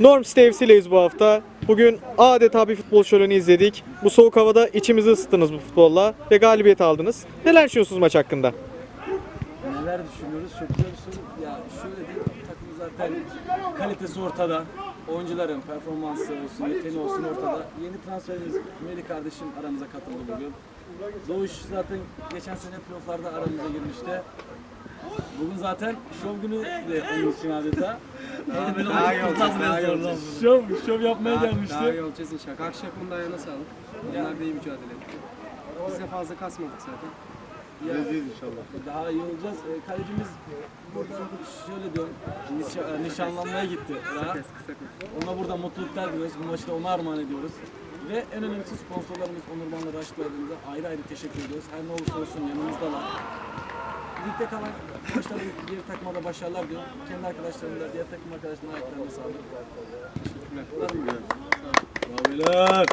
Norm City bu hafta. Bugün adeta bir futbol şöleni izledik. Bu soğuk havada içimizi ısıttınız bu futbolla ve galibiyet aldınız. Neler düşünüyorsunuz maç hakkında? Neler düşünüyoruz? Çok biliyorsun. Ya şöyle diyeyim, takım zaten kalitesi ortada. Oyuncuların performansı olsun, yeteneği olsun ortada. Yeni transferimiz Melih kardeşim aramıza katıldı bugün. Doğuş zaten geçen sene playofflarda aramıza girmişti. Bugün zaten şov günü de onun için adeta. Daha iyi olacağız, daha iyi olacağız. Şov, şov yapmaya Daha, gelmişti. daha iyi olacağız inşallah. Karşı takımın da ayağına sağlık. Onlar da iyi mücadele etti. Biz de fazla kasmadık zaten. Ya, Daha iyi olacağız. E, kalecimiz burada şöyle diyorum, nişa- e, nişanlanmaya gitti. Daha. Kes kısa kes. Ona burada mutluluklar diliyoruz. Bu maçta ona armağan ediyoruz. Ve en önemlisi sponsorlarımız Onurban'la Raşit ayrı ayrı teşekkür ediyoruz. Her ne olursa olsun yanımızdalar. Ligde kalan arkadaşlar diğer takıma da başarılar diyorum. Kendi arkadaşlarım da diğer takım arkadaşlarına ayaklarına sağlık. Teşekkürler. Bravo beyler.